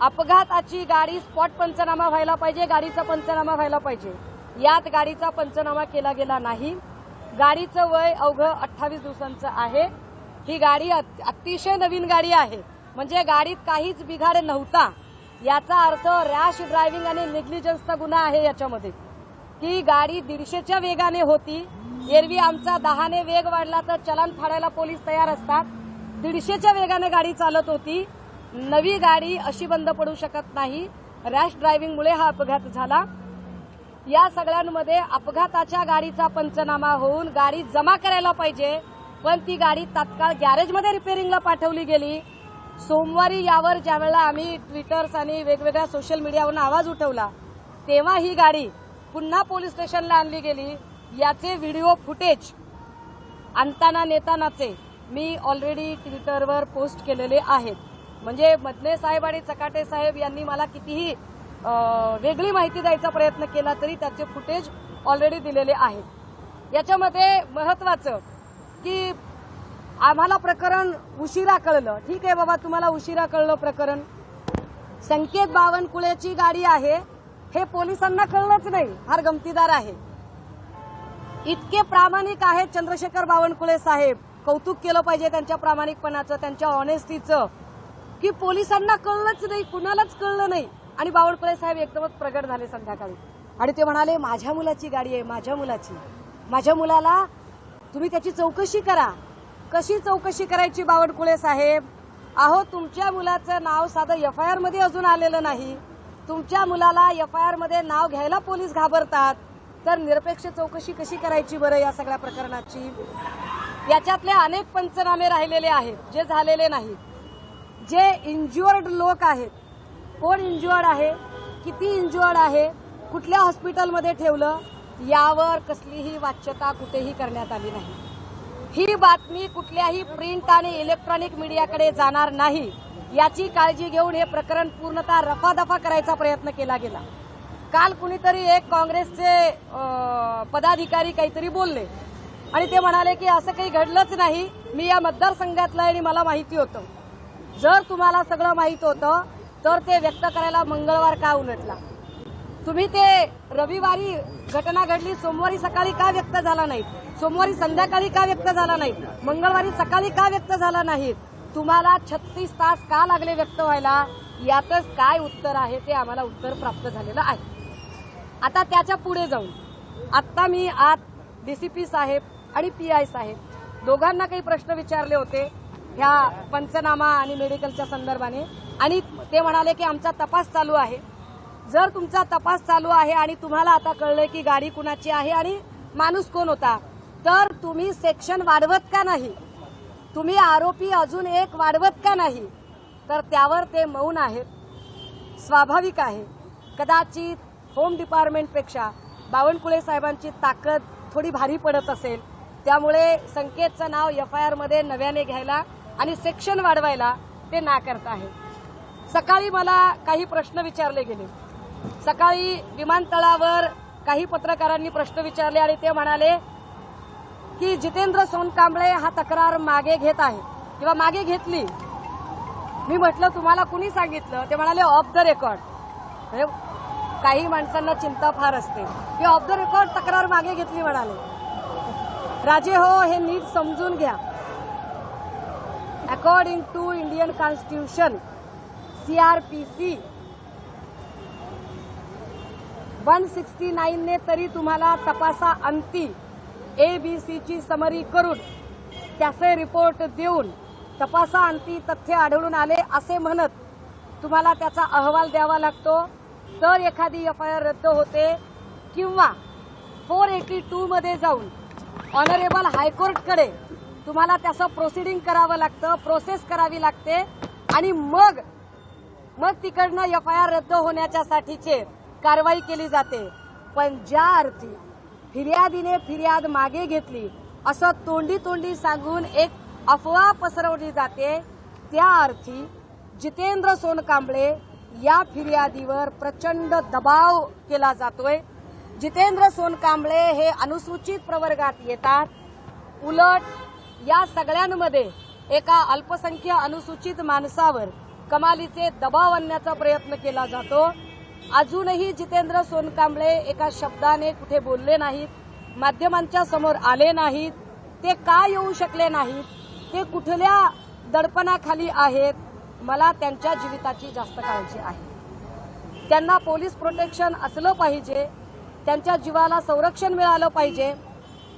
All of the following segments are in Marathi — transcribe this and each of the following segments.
अपघाताची गाडी स्पॉट पंचनामा व्हायला पाहिजे गाडीचा पंचनामा व्हायला पाहिजे. यात गाडीचा पंचनामा केला गेला नाही. गाडीचं वय अवघं अठ्ठावीस दिवसांचं आहे. ही गाडी अतिशय नवीन गाडी आहे. म्हणजे गाडीत काहीच बिघाड नव्हता. याचा अर्थ रॅश ड्रायव्हिंग आणि नेग्लिजन्सचा गुन्हा आहे याच्यामध्ये. ती गाडी दीडशेच्या वेगाने होती. एरवी आमचा दहाने वेग वाढला तर चलन फाडायला पोलीस तयार असतात. दीडशेच्या वेगाने गाडी चालत होती. नवी गाडी अशी बंद पडू शकत नाही. रॅश ड्रायव्हिंगमुळे हा अपघात झाला. या सगळ्यांमध्ये अपघाताच्या गाडीचा पंचनामा होऊन गाडी जमा करायला पाहिजे पण ती गाडी तात्काळ गॅरेजमध्ये रिपेअरिंगला पाठवली गेली. सोमवारी यावर ज्यावेळेला आम्ही ट्विटर्स आणि वेगवेगळ्या सोशल मीडियावरून आवाज उठवला तेव्हा ही गाडी पुन्हा पोलीस स्टेशनला आणली गेली. याचे व्हिडिओ फुटेज आणताना नेतानाचे मी ऑलरेडी ट्विटरवर पोस्ट केलेले आहेत. म्हणजे मदने साहेब आणि चकाटे साहेब यांनी मला कितीही वेगळी माहिती द्यायचा प्रयत्न केला तरी त्याचे फुटेज ऑलरेडी दिलेले आहेत. याच्यामध्ये महत्वाचं की आम्हाला प्रकरण उशिरा कळलं. ठीक आहे बाबा तुम्हाला उशिरा कळलं प्रकरण. संकेत बावनकुळेची गाडी आहे हे पोलिसांना कळलंच नाही. फार गमतीदार आहे. इतके प्रामाणिक आहेत चंद्रशेखर बावनकुळे साहेब. कौतुक केलं पाहिजे त्यांच्या प्रामाणिकपणाचं त्यांच्या ऑनेस्टीचं की पोलिसांना कळलंच नाही कुणालाच कळलं नाही. आणि बावनकुळे साहेब एकदमच प्रगट झाले संध्याकाळी. आणि ते म्हणाले माझ्या मुलाची गाडी आहे माझ्या मुलाची. माझ्या मुलाला तुम्ही त्याची चौकशी करा. कशी चौकशी करायची बावडकुळे साहेब? अहो तुमच्या मुलाचं नाव साधं एफ आय आरमध्ये अजून आलेलं नाही. तुमच्या मुलाला एफ आय आरमध्ये नाव घ्यायला पोलीस घाबरतात. तर निरपेक्ष चौकशी कशी करायची बरं या सगळ्या प्रकरणाची? याच्यातले अनेक पंचनामे राहिलेले आहेत जे झालेले नाहीत. जे इंज्युअर्ड लोक आहेत. कोण इंज्युअर्ड आहे? किती इंज्युअर्ड आहे? कुठल्या हॉस्पिटलमध्ये ठेवलं? यावर कसलीही वाच्यता कुठेही करण्यात आली नाही. ही बातमी कुठल्याही प्रिंट आणि इलेक्ट्रॉनिक मीडियाकडे जाणार नाही. याची काळजी घेऊन हे प्रकरण पूर्णतः रफादफा करायचा प्रयत्न केला गेला. काल कुणीतरी एक काँग्रेसचे पदाधिकारी काहीतरी बोलले. आणि ते म्हणाले की असं काही घडलंच नाही. मी या मतदारसंघातलं आहे आणि मला माहिती होतं. जर तुम्हाला सगळं माहीत होतं तर ते व्यक्त करायला मंगळवार का उलटला? तुम्ही ते रविवारी घटना घडली सोमवारी सकाळी का व्यक्त झाला नाही? सोमवारी संध्याकाळी का व्यक्त झाला नाही? मंगळवारी सकाळी का व्यक्त झाला नाही? तुम्हाला छत्तीस तास का लागले व्यक्त व्हायला? यातच काय उत्तर आहे ते आम्हाला उत्तर प्राप्त झालेलं आहे. आता त्याच्या पुढे जाऊन आत्ता मी आत डीसीपी साहेब आणि पी आय साहेब दोघांना काही प्रश्न विचारले होते. ह्या पंचनामा आणि मेडिकलच्या संदर्भाने. आणि ते म्हणाले की आमचा तपास चालू आहे. जर तुमचा तपास चालू आहे आणि तुम्हाला आता कळलं की गाडी कुणाची आहे आणि माणूस कोण होता तर तुम्ही सेक्शन वाढवत का नाही? तुम्ही आरोपी अजून एक वाढवत का नाही? तर त्यावर ते मौन आहेत स्वाभाविक आहे. कदाचित होम डिपार्टमेंटपेक्षा बावनकुळे साहेबांची ताकद थोडी भारी पडत असेल. त्यामुळे संकेतचं नाव एफ आय आरमध्ये नव्याने घ्यायला आणि सेक्शन वाढवायला ते नाकारत आहे. सकाळी मला काही प्रश्न विचारले गेले. सकाळी विमानतळावर काही पत्रकारांनी प्रश्न विचारले आणि ते म्हणाले की जितेंद्र सोनकांबळे हा तक्रार मागे घेत आहे. किंवा मागे घेतली. मी म्हटलं तुम्हाला कुणी सांगितलं? ते म्हणाले ऑफ द रेकॉर्ड काही माणसांना चिंता फार असते. की ऑफ द रेकॉर्ड तक्रार मागे घेतली म्हणाले. राजे हो हे नीट समजून घ्या. According to Indian constitution CRPC one sixty नाईनने तरी तुम्हाला तपासा अंती. ए बी सीची समरी करून त्याचे रिपोर्ट देऊन तपासा अंती तथ्य आढळून आले असे म्हणत तुम्हाला त्याचा अहवाल द्यावा लागतो. तर एखादी एफ आय आर रद्द होते किंवा फोर एटी टू मध्ये जाऊन ऑनरेबल हायकोर्टकडे तुम्हाला त्याचं प्रोसिडिंग करावं लागतं प्रोसेस करावी लागते. आणि मग मग तिकडनं एफ आय आर रद्द होण्याच्या साठीचे कारवाई केली जाते. पण ज्या अर्थी फिर्यादीने फिर्याद मागे घेतली असं तोंडी तोंडी सांगून एक अफवा पसरवली जाते त्या अर्थी जितेंद्र सोनकांबळे या फिर्यादीवर प्रचंड दबाव केला जातोय. जितेंद्र सोनकांबळे हे अनुसूचित प्रवर्गात येतात. उलट या सगळ्यांमध्ये एका अल्पसंख्य अनुसूचित माणसावर कमालीचे दबाव आणण्याचा प्रयत्न केला जातो. अजूनही जितेंद्र सोनकांबळे एका शब्दाने कुठे बोलले नाहीत माध्यमांच्या समोर आले नाहीत ते का येऊ शकले नाहीत ते कुठल्या दडपणाखाली आहेत मला त्यांच्या जीविताची जास्त काळजी आहे. त्यांना पोलीस प्रोटेक्शन असलं पाहिजे त्यांच्या जीवाला संरक्षण मिळालं पाहिजे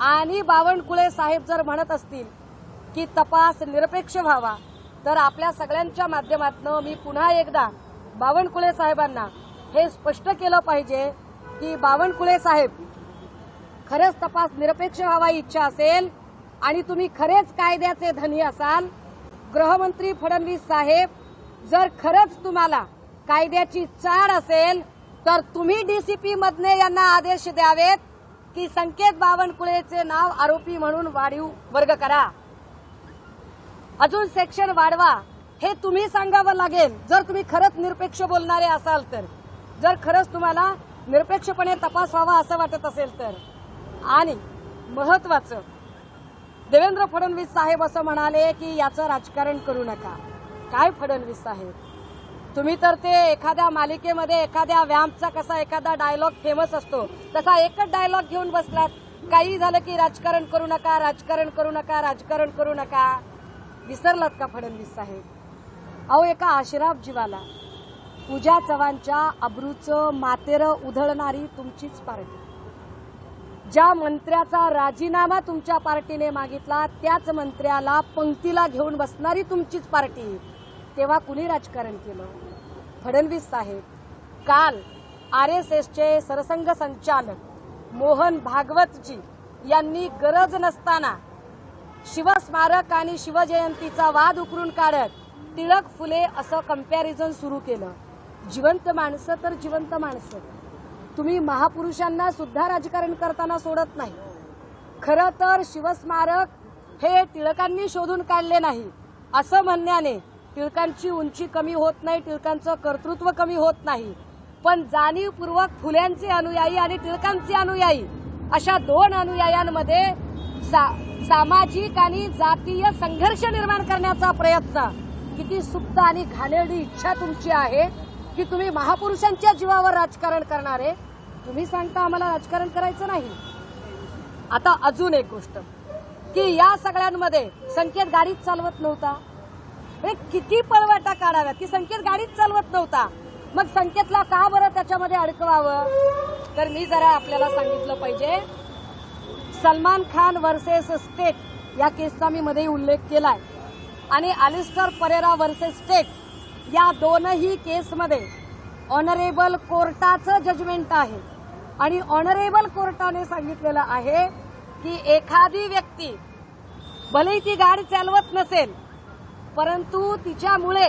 आणि बावनकुळे साहेब जर म्हणत असतील की तपास निरपेक्ष व्हावा तर आपल्या सगळ्यांच्या माध्यमातून मी पुन्हा एकदा बावनकुळे साहेबांना हे स्पष्ट केलं पाहिजे की बावनकुळे साहेब खरंच तपास निरपेक्ष व्हावा इच्छा असेल आणि तुम्ही खरेच कायद्याचे धनी असाल गृहमंत्री फडणवीस साहेब जर खरंच तुम्हाला कायद्याची चाड असेल तर तुम्ही डीसीपी मधने यांना आदेश द्यावेत की संकेत बावनकुळेचे नाव आरोपी म्हणून वाढीव वर्ग करा. अजून सेक्शन वाढवा. हे तुम्ही सांगावं लागेल. जर तुम्ही खरंच निरपेक्ष बोलणारे असाल तर. जर खरंच तुम्हाला निरपेक्षपणे तपास व्हावा असं वाटत असेल तर. आणि महत्वाचं देवेंद्र फडणवीस साहेब असं म्हणाले की याचं राजकारण करू नका. काय फडणवीस साहेब? तुम्ही तर ते एखाद्या मालिकेमध्ये एखाद्या व्यायामचा कसा एखादा डायलॉग फेमस असतो तसा एकच डायलॉग घेऊन बसलात. काही झालं की राजकारण करू नका राजकारण करू नका राजकारण करू नका. विसरलात का फडणवीस साहेब? अहो एका आशिराफ जीवाला. पूजा चव्हाणच्या अब्रूचं मातेरं उधळणारी तुमचीच पार्टी. ज्या मंत्र्याचा राजीनामा तुमच्या पार्टीने मागितला त्याच मंत्र्याला पंक्तीला घेऊन बसणारी तुमचीच पार्टी. तेव्हा कुणी राजकारण केलं? फडणवीस साहेब. काल आर एस एसचे सरसंघ संचालक मोहन भागवतजी यांनी गरज नसताना शिवस्मारक आणि शिवजयंतीचा वाद उकरून काढत टिळक फुले असं कंपॅरिझन सुरू केलं. जिवंत माणसं तर जिवंत माणसं. तुम्ही महापुरुषांना सुद्धा राजकारण करताना सोडत नाही. खरं तर शिवस्मारक हे टिळकांनी शोधून काढले नाही असं म्हणण्याने टिळकांची उंची कमी होत नाही टिळकांचं कर्तृत्व कमी होत नाही. पण जाणीवपूर्वक फुल्यांचे अनुयायी आणि टिळकांचे अनुयायी अशा दोन अनुयायांमध्ये सा- सामाजिक आणि जातीय संघर्ष निर्माण करण्याचा प्रयत्न. किती सुप्त आणि घाणेरडी इच्छा तुमची आहे की तुम्ही महापुरुषांच्या जीवावर राजकारण करणारे तुम्ही सांगता आम्हाला राजकारण करायचं नाही. आता अजून एक गोष्ट की या सगळ्यांमध्ये संकेत गाडीच चालवत नव्हता. म्हणजे किती पळवाटा काढाव्यात? की संकेत गाडीच चालवत नव्हता. मग संकेतला का बरं त्याच्यामध्ये अडकवावं? तर मी जरा आपल्याला सांगितलं पाहिजे. सलमान खान वर्सेस स्टेट या केसचा मी मध्ये उल्लेख केलाय. आणि अलिस्टर परेरा वर्सेस स्टेट या दोनही केसमध्ये ऑनरेबल कोर्टाचं जजमेंट आहे. आणि ऑनरेबल कोर्टाने सांगितलेलं आहे की एखादी व्यक्ती भले ती गाडी चालवत नसेल परंतु तिच्यामुळे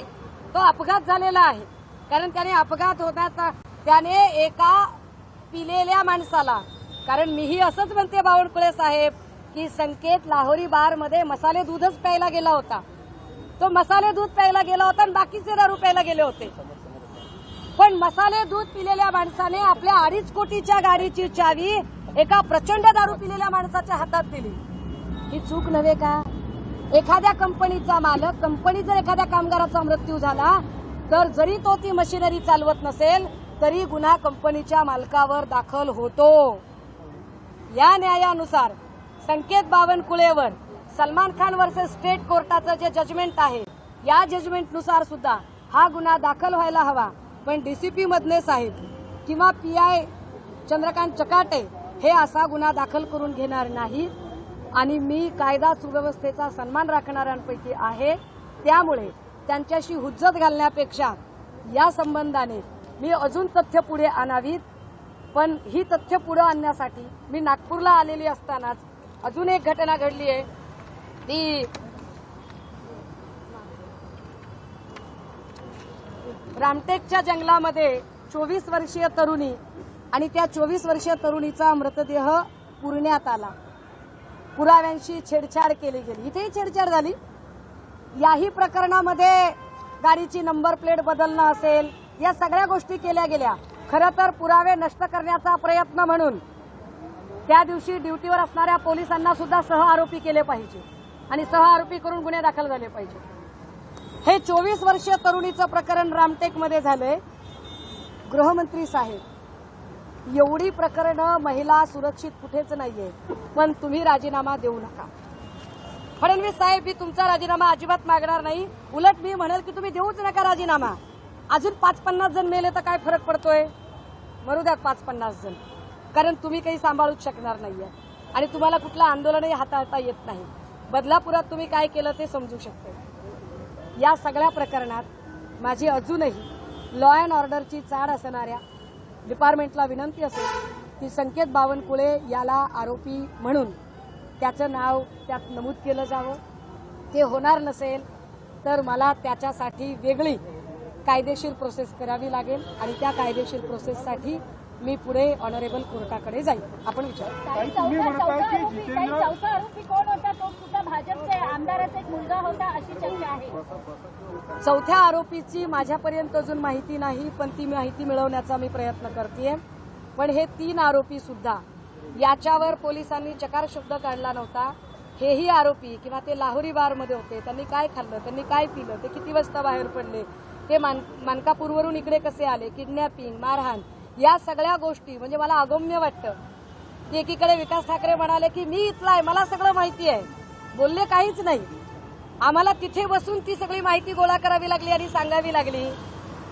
तो अपघात झालेला आहे. कारण त्याने अपघात होता त्याने एका पिलेल्या माणसाला कारण मीही असंच म्हणते बावनकुळे साहेब की संकेत लाहोरी बारमध्ये मसाले दूधच प्यायला गेला होता. तो मसाले दूध प्यायला गेला होता आणि बाकीचे दारू प्यायला गेले होते. पण मसाले दूध पिलेल्या माणसाने आपल्या अडीच कोटीच्या गाडीची चावी एका प्रचंड दारू पिलेल्या माणसाच्या हातात दिली. ही चूक नव्हे का? एखाद्या कंपनीचा मालक कंपनी जर एखाद्या कामगाराचा मृत्यू झाला तर जरी तो ती मशिनरी चालवत नसेल तरी गुन्हा कंपनीच्या मालकावर दाखल होतो. या न्यायानुसार संकेत बावनकुळेवर सलमान खान वर्सेस स्टेट कोर्टाचं जे जजमेंट आहे या जजमेंटनुसार सुद्धा हा गुन्हा दाखल व्हायला हवा. पण डीसीपी मधले साहेब किंवा पी आय चंद्रकांत चकाटे हे असा गुन्हा दाखल करून घेणार नाहीत. आणि मी कायदा सुव्यवस्थेचा सन्मान राखणाऱ्यांपैकी आहे. त्यामुळे त्यांच्याशी हुज्जत घालण्यापेक्षा या संबंधाने मी अजून तथ्य पुढे आणावीत. पण ही तथ्य पुढे आणण्यासाठी मी नागपूरला आलेली असतानाच अजून एक घटना घडली आहे. ती रामटेकच्या जंगलामध्ये चोवीस वर्षीय तरुणी आणि त्या चोवीस वर्षीय तरुणीचा मृतदेह पुरण्यात आला. पुराव्यांशी छेडछाड केली गेली. इथेही छेडछाड झाली. याही प्रकरणामध्ये गाडीची नंबर प्लेट बदलणं असेल या सगळ्या गोष्टी केल्या गेल्या. खरं तर पुरावे नष्ट करण्याचा प्रयत्न म्हणून त्या दिवशी ड्युटीवर असणाऱ्या पोलिसांना सुद्धा सह आरोपी केले पाहिजे आणि सह आरोपी करून गुन्हे दाखल झाले पाहिजे. हे चोवीस वर्षीय तरुणीचं प्रकरण रामटेकमध्ये झालंय. गृहमंत्री साहेब एवढी प्रकरणं महिला सुरक्षित कुठेच नाहीये. पण तुम्ही राजीनामा देऊ नका. फडणवीस साहेब मी तुमचा राजीनामा अजिबात मागणार नाही. उलट मी म्हणेल की तुम्ही देऊच नका राजीनामा. अजून पाच पन्नास जण मेले तर काय फरक पडतोय? मरू द्यात पाच पन्नास जण. कारण तुम्ही काही सांभाळूच शकणार नाहीये. आणि तुम्हाला कुठलं आंदोलनही हाताळता येत नाही. बदलापुरात तुम्ही काय केलं ते समजू शकते. या सगळ्या प्रकरणात माझी अजूनही लॉ अँड ऑर्डरची चाड असणाऱ्या डिपार्टमेंटला विनंती असेल की संकेत बावनकुळे याला आरोपी म्हणून त्याचं नाव त्यात नमूद केलं जावं. ते होणार नसेल तर मला त्याच्यासाठी वेगळी कायदेशीर प्रोसेस करावी लागेल आणि त्या कायदेशीर प्रोसेससाठी मी पुढे ऑनरेबल कोर्टाकडे जाईल आपण विचार. ताई, तुम्ही चौथा- म्हणताय चौथा की आरोपी- ताई, जितेंद्र- चौथा आरोपी कोण होता? तो सुद्धा भाजपचे आमदाराचा एक मुलगा होता अशी चर्चा आहे. चौथ्या आरोपीची माझ्यापर्यंत अजून माहिती नाही पण ती माहिती मिळवण्याचा मी प्रयत्न करते पण हे तीन आरोपी सुद्धा याच्यावर पोलिसांनी चकार शब्द काढला नव्हता. हेही आरोपी किंवा ते लाहोरी बारमध्ये होते त्यांनी काय खाल्लं त्यांनी काय पिलं ते किती वाजता बाहेर पडले ते मान मानकापूरवरून इकडे कसे आले किडनॅपिंग मारहाण या सगळ्या गोष्टी म्हणजे मला अगम्य वाटतं. की एकीकडे विकास ठाकरे म्हणाले की मी इथला आहे मला सगळं माहिती आहे. बोलले काहीच नाही. आम्हाला तिथे बसून ती सगळी माहिती गोळा करावी लागली आणि सांगावी लागली.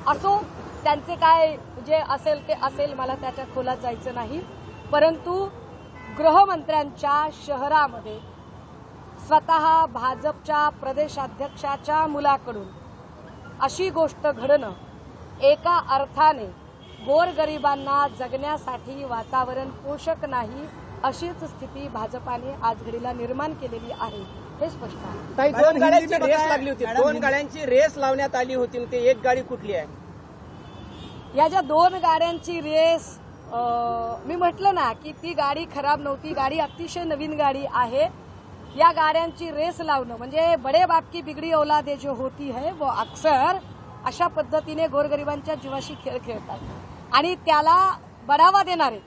असो त्यांचे काय जे असेल ते असेल मला त्याच्या खोलात जायचं नाही. परंतु गृहमंत्र्यांच्या शहरामध्ये स्वतः भाजपच्या प्रदेशाध्यक्षाच्या मुलाकडून अशी गोष्ट घडणं एका अर्थाने गोरगरिबांना जगण्यासाठी वातावरण पोषक नाही अशीच स्थिती भाजपाने आज घडीला निर्माण केलेली आहे. हे स्पष्ट आहे. दोन गाड्यांची रेस लागली होती. दोन गाड्यांची रेस लावण्यात आली होती. ते एक गाडी कुठली आहे? या ज्या दोन गाड्यांची रेस अं, मी म्हटलं ना की ती गाडी खराब नव्हती गाडी अतिशय नवीन गाडी आहे. या गाड्यांची रेस लावणं म्हणजे बडे बाप की बिगडी औलादे जो होती है वो अक्सर अशा पद्धतीने गोरगरिबांच्या जीवाशी खेळ खेळतात. आणि त्याला बढावा देणारे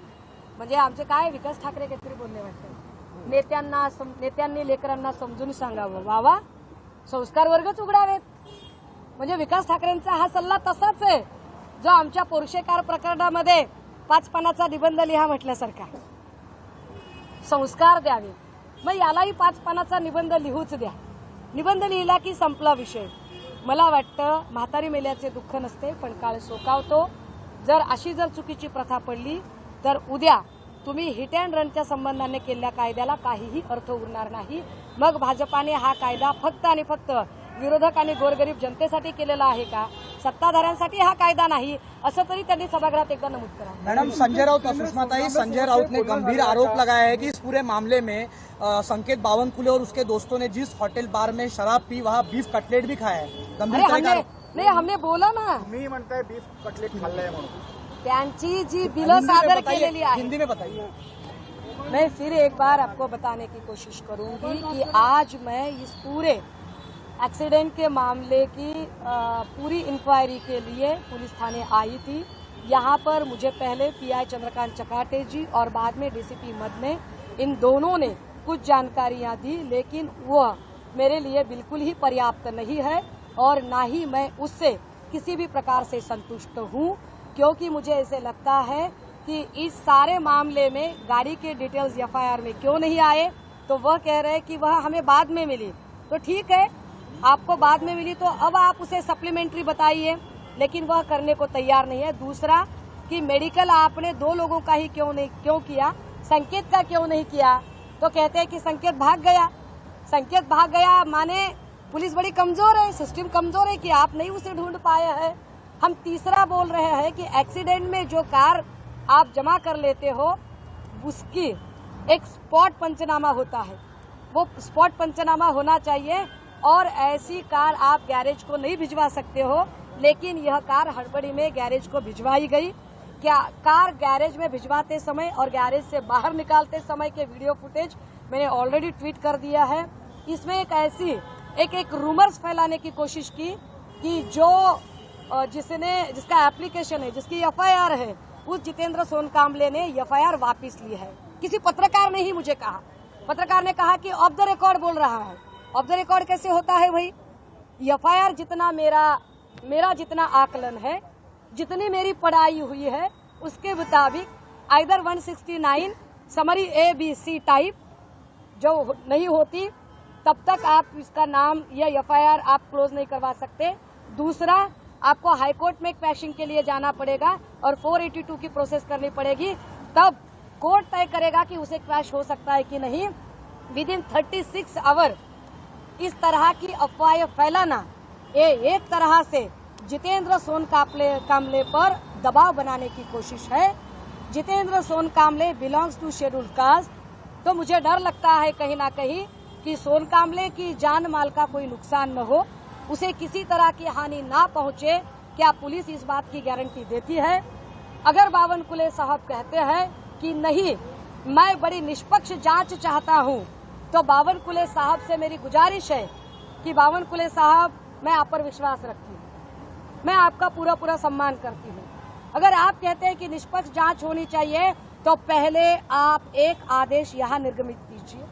म्हणजे आमचे काय विकास ठाकरे काहीतरी बोलले वाटतं. नेत्यांना सम- नेत्यांनी लेकरांना समजून सांगावं. वावा संस्कार वर्गच उघडावेत. म्हणजे विकास ठाकरेंचा हा सल्ला तसाच आहे. जो आमच्या पोरशेकार प्रकरणामध्ये पाच पानाचा निबंध लिहा म्हटल्यासारखा. संस्कार द्यावे मग यालाही पाच पानाचा निबंध लिहूच द्या. निबंध लिहिला की संपला विषय. मला वाटतं म्हातारी मेल्याचे दुःख नसते पण काळ सोकावतो जर अशी जर चुकीची प्रथा पडली तर उद्या तुम्ही हिट अँड रनच्या संबंधाने केलेल्या कायद्याला काहीही अर्थ उरणार नाही. मग भाजपाने हा कायदा फक्त आणि फक्त विरोधक आणि गोरगरीब जनतेसाठी केलेला आहे का? सत्ताधाऱ्यांसाठी हा कायदा नाही असं तरी त्यांनी सभागृहात एकदा नमूद करा. मैडम संजय राउत और सुषमा ताई संजय राउत ने गंभीर आरोप लगाया है कि इस पूरे मामले में अ, संकेत बावनकुले और उसके दोस्तों ने जिस होटल बार में शराब पी वहाँ बीफ कटलेट भी खाया है। गंभीर नाही हमने बोला ना। तुम्ही म्हणताय बीफ कटलेट खाल्लंय म्हणून. त्यांची जी बिलं में सादर केलेली आहे हिंदी में बताइए। मैं फिर एक बार आपको बताने की कोशिश करूँगी कि आज मैं इस पूरे एक्सीडेंट के मामले की पूरी इंक्वायरी के लिए पुलिस थाने आई थी। यहाँ पर मुझे पहले पीआई चंद्रकांत चकाटे जी और बाद में डीसीपी मद ने इन दोनों ने कुछ जानकारियाँ दी, लेकिन वह मेरे लिए बिल्कुल ही पर्याप्त नहीं है और ना ही मैं उससे किसी भी प्रकार से संतुष्ट हूँ, क्योंकि मुझे ऐसे लगता है कि इस सारे मामले में गाड़ी के डिटेल्स एफआईआर में क्यों नहीं आए? तो वह कह रहे कि वह हमें बाद में मिली। तो ठीक है आपको बाद में मिली तो अब आप उसे सप्लीमेंट्री बताइए, लेकिन वह करने को तैयार नहीं है। दूसरा, कि मेडिकल आपने दो लोगों का ही क्यों नहीं, क्यों किया? संकेत का क्यों नहीं किया? तो कहते हैं कि संकेत भाग गया। संकेत भाग गया माने पुलिस बड़ी कमज़ोर है सिस्टम कमज़ोर है कि आप नहीं उसे ढूंढ पाए हैं। हम तीसरा बोल रहे हैं कि एक्सीडेंट में जो कार आप जमा कर लेते हो, उसकी एक स्पॉट पंचनामा होता है। वो स्पॉट पंचनामा होना चाहिए और ऐसी कार आप गैरेज को नहीं भिजवा सकते हो, लेकिन यह कार हड़बड़ी में गैरेज को भिजवाई गई। क्या कार गैरेज में भिजवाते समय और गैरेज से बाहर निकालते समय के वीडियो फुटेज मैंने ऑलरेडी ट्वीट कर दिया है। इसमें एक ऐसी, एक एक रूमर्स फैलाने की कोशिश की कि जो जिसने, जिसका एप्लीकेशन है, जिसकी एफआईआर है, उस जितेंद्र सोनकामले ने एफआईआर वापस ली है। किसी पत्रकार ने ही मुझे कहा। पत्रकार ने कहा कि ऑफ़ द रिकॉर्ड बोल रहा है। ऑफ़ द रिकॉर्ड कैसे होता है भाई? एफआईआर जितना मेरा मेरा जितना आकलन है, जितनी मेरी पढ़ाई हुई है, उसके मुताबिक either 169 summary A B C type जो नहीं होती, तब तक आप इसका नाम या एफआईआर आप क्लोज नहीं करवा सकते। दूसरा, आपको हाईकोर्ट में पैशिंग के लिए जाना पड़ेगा और 482 की प्रोसेस करनी पड़ेगी। तब कोर्ट तय करेगा कि उसे क्रैश हो सकता है कि नहीं। विद इन 36 आवर इस तरह की अफवाहें फैलाना, ये एक तरह से जितेंद्र सोन कामले कामले पर दबाव बनाने की कोशिश है। Jitendra Sonkamble belongs to schedule caste तो मुझे डर लगता है कहीं ना कहीं कि सोन कामले की जान माल का कोई नुकसान न हो, उसे किसी तरह की हानि ना पहुँचे, क्या पुलिस इस बात की गारंटी देती है? अगर बावन कुले साहब कहते हैं कि नहीं, मैं बड़ी निष्पक्ष जाँच चाहता हूँ तो बावन कुले साहब से मेरी गुजारिश है कि बावन कुले साहब, मैं आप पर विश्वास रखती हूँ। मैं आपका पूरा पूरा सम्मान करती हूँ। अगर आप कहते हैं कि निष्पक्ष जाँच होनी चाहिए तो पहले आप एक आदेश यहाँ निर्गमित कीजिए।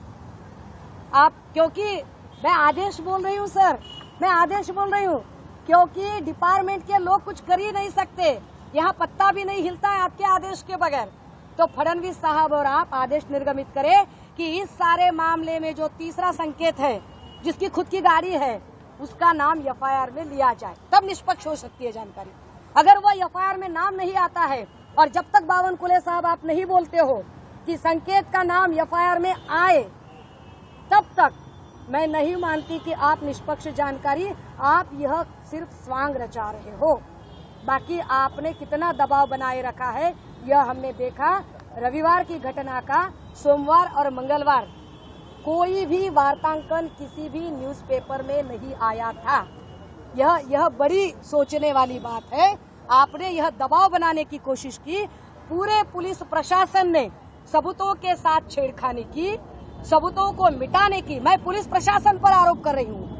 आप, क्योंकि मैं आदेश बोल रही हूँ, सर, मैं आदेश बोल रही हूँ, क्योंकि डिपार्टमेंट के लोग कुछ कर ही नहीं सकते। यहाँ पत्ता भी नहीं हिलता है आपके आदेश के बगैर। तो फडणवीस साहब और आप आदेश निर्गमित करें। कि इस सारे मामले में जो तीसरा संकेत है, जिसकी खुद की गाड़ी है, उसका नाम एफआईआर में लिया जाए। तब निष्पक्ष हो सकती है जानकारी। अगर वो एफआईआर में नाम नहीं आता है, और जब तक बावन कुले साहब आप नहीं बोलते हो कि संकेत का नाम एफआईआर में आए, तब तक मैं नहीं मानती कि आप निष्पक्ष जानकारी, आप यह सिर्फ़ स्वांग रचा रहे हो। बाकी आपने कितना दबाव बनाए रखा है, यह हमने देखा। रविवार की घटना का सोमवार और मंगलवार, कोई भी वार्तांकन किसी भी न्यूज़पेपर में नहीं आया था। यह यह बड़ी सोचने वाली बात है। आपने यह दबाव बनाने की कोशिश की। पूरे पुलिस प्रशासन ने सबूतों के साथ छेड़खानी की, सबूतों को मिटाने की। मैं पुलिस प्रशासन पर आरोप कर रही हूँ।